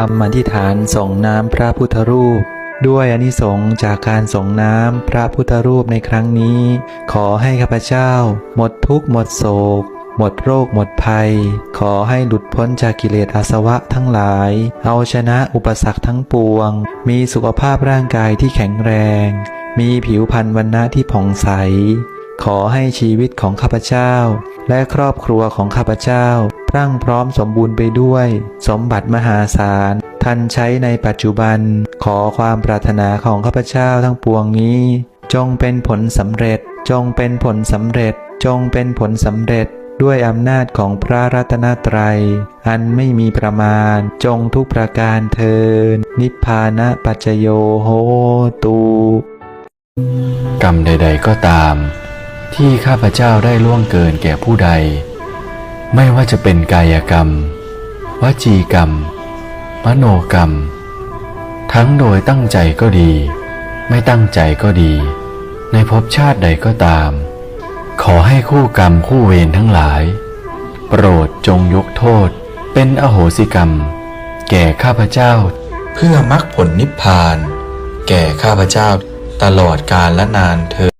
คำอธิษฐานส่งน้ำพระพุทธรูป ด้วยอนิสงส์จากการส่งน้ำพระพุทธรูปในครั้งนี้ ขอให้ข้าพเจ้า หมดทุกข์หมดโศก หมดโรคหมดภัย ขอให้หลุดพ้นจากกิเลสอาสวะทั้งหลาย เอาชนะอุปสรรคทั้งปวง มีสุขภาพร่างกายที่แข็งแรง มีผิวพรรณวันณะที่ผ่องใส ขอให้ชีวิตของข้าพเจ้า และครอบครัวของข้าพเจ้า รั่งพร้อมสมบูรณ์ไปด้วย สมบัติมหาศาลทันใช้ในปัจจุบัน ขอความปรารถนาของข้าพเจ้าทั้งปวงนี้ จงเป็นผลสำเร็จ จงเป็นผลสำเร็จ จงเป็นผลสำเร็จด้วยอำนาจของพระรัตนตรัย อันไม่มีประมาณ จงทุกประการเทิน นิพพานะปัจจโยโหตู กรรมใด ๆ ก็ตาม ที่ข้าพเจ้าได้ล่วงเกินแก่ผู้ใด ไม่ว่าจะเป็นกายกรรม วจีกรรม มโนกรรม ทั้งโดยตั้งใจก็ดี ไม่ตั้งใจก็ดี ในภพชาติใดก็ตาม ขอให้คู่กรรมคู่เวรทั้งหลาย โปรดจงยกโทษ เป็นอโหสิกรรม แก่ข้าพเจ้า เพื่อมรรคผลนิพพาน แก่ข้าพเจ้าตลอดกาลและนานเธอ